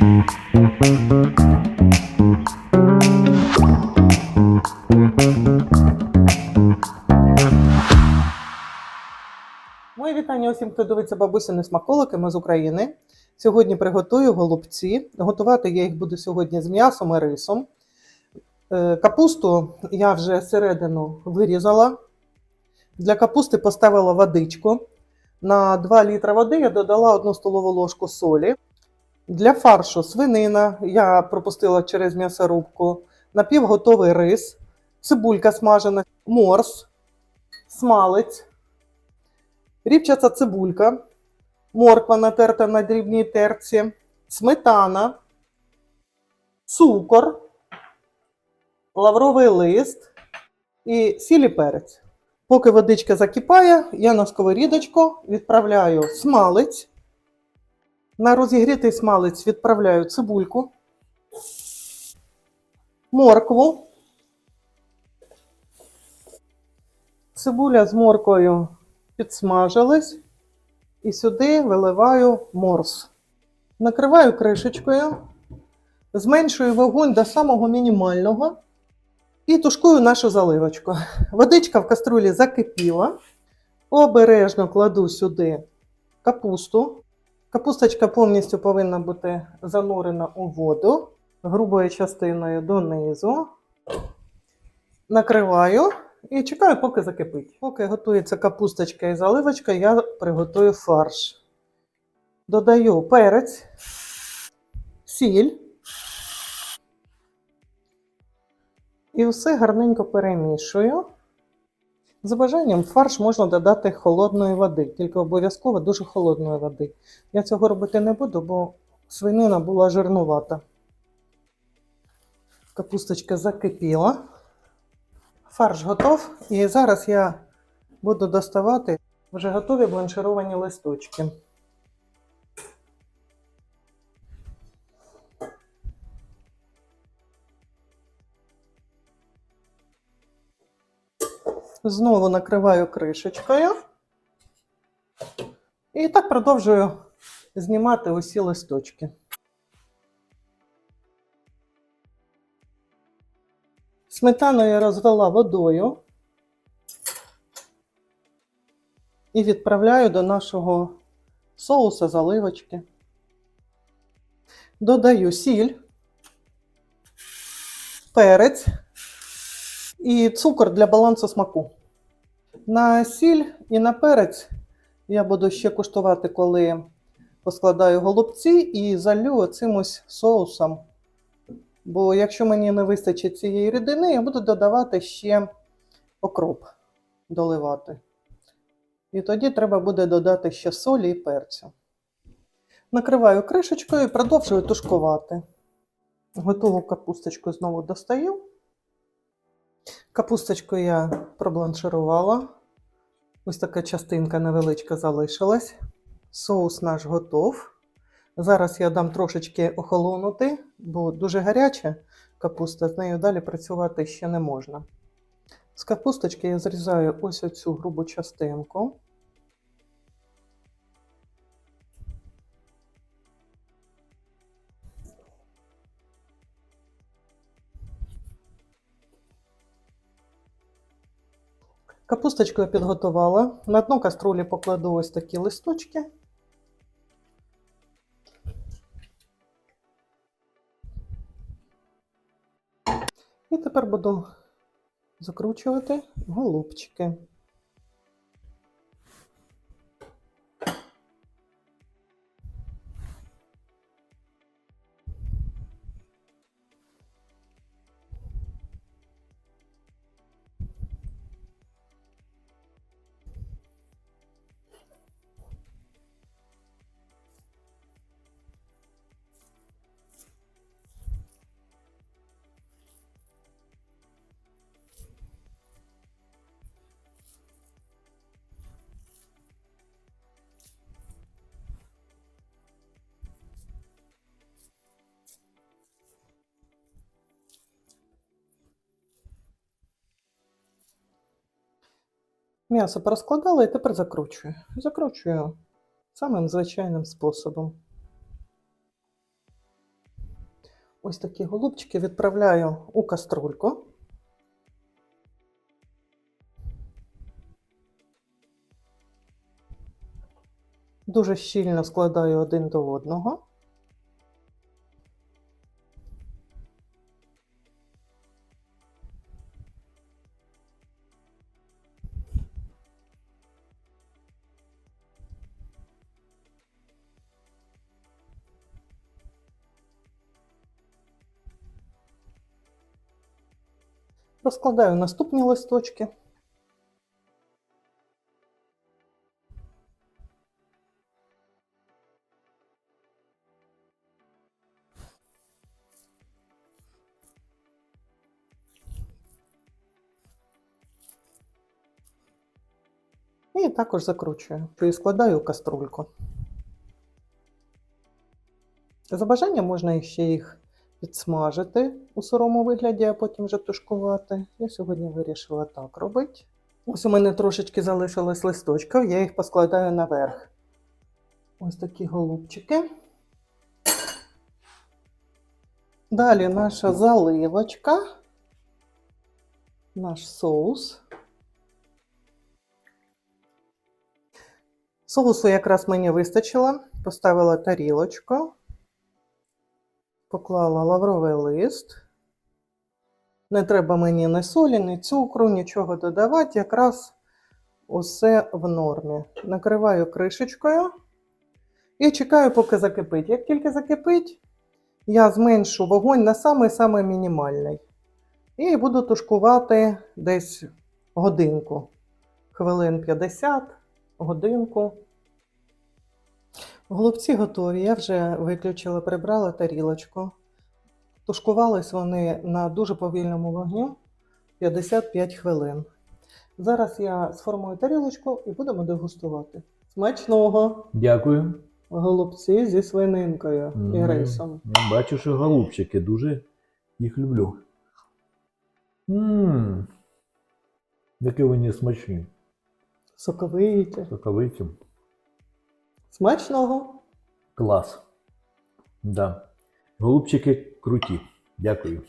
Моє вітання усім, хто дивиться бабусини смаколики, ми з України. Сьогодні приготую голубці. Готувати я їх буду сьогодні з м'ясом і рисом. Е, Капусту я вже середину вирізала. Для капусти поставила водичку. На 2 літра води я додала 1 столову ложку солі. Для фаршу свинина я пропустила через м'ясорубку, напівготовий рис, цибулька смажена, морс, смалець, ріпчаста цибулька, морква натерта на дрібній терці, сметана, цукор, лавровий лист і сіль і перець. Поки водичка закипає, я на сковорідочку відправляю смалець. На розігрітий смалець відправляю цибульку, моркву. Цибуля з морквою підсмажилась і сюди виливаю морс. Накриваю кришечкою, зменшую вогонь до самого мінімального і тушкую нашу заливочку. Водичка в каструлі закипіла. Обережно кладу сюди капусту. Капусточка повністю повинна бути занурена у воду грубою частиною донизу. Накриваю і чекаю, поки закипить. Поки готується капусточка і заливочка, я приготую фарш. Додаю перець, сіль. І все гарненько перемішую. За бажанням фарш можна додати холодної води, тільки обов'язково дуже холодної води. Я цього робити не буду, бо свинина була жирнувата. Капусточка закипіла. Фарш готов. І зараз я буду доставати вже готові бланшировані листочки. Знову накриваю кришечкою. І так продовжую знімати усі листочки. Сметану я розвела водою і відправляю до нашого соуса заливочки. Додаю сіль, перець і цукор для балансу смаку. На сіль і на перець я буду ще куштувати, коли поскладаю голубці і залю оцим ось соусом. Бо якщо мені не вистачить цієї рідини, я буду додавати ще окроп доливати. І тоді треба буде додати ще солі і перцю. Накриваю кришечкою і продовжую тушкувати. Готову капусточку знову достаю. Капусточку я пробланширувала. Ось така частинка невеличка залишилась. Соус наш готов. Зараз я дам трошечки охолонути, бо дуже гаряча капуста, з нею далі працювати ще не можна. З капусточки я зрізаю ось оцю грубу частинку. Капусточку я підготувала. На дно каструлі покладу ось такі листочки. І тепер буду закручувати голубчики. М'ясо порозкладала і тепер закручую. Закручую самим звичайним способом. Ось такі голубчики відправляю у каструльку. Дуже щільно складаю один до одного. Розкладаю наступні листочки. І також закручую і складаю у каструльку. За бажанням можна ще їх підсмажити у сирому вигляді, а потім вже тушкувати. Я сьогодні вирішила так робити. Ось у мене трошечки залишилось листочків, я їх поскладаю наверх. Ось такі голубчики. Далі наша заливочка, наш соус. Соусу якраз мені вистачило. Поставила тарілочку, поклала лавровий лист. Не треба мені ні солі, ні цукру, нічого додавати. Якраз усе в нормі. Накриваю кришечкою і чекаю, поки закипить. Як тільки закипить, я зменшу вогонь на самий-самий мінімальний. І буду тушкувати десь годинку. Хвилин 50, годинку. Голубці готові. Я вже виключила, прибрала тарілочку. Тушкувались вони на дуже повільному вогню 55 хвилин. Зараз я сформую тарілочку і будемо дегустувати. Смачного! Дякую. Голубці зі свининкою і Мгм. рисом. Я бачу, що голубчики дуже їх люблю. Ммм. Які вони смачні. Соковиті. Соковиті. Смачного! Клас. Да. Голубчики круті. Дякую.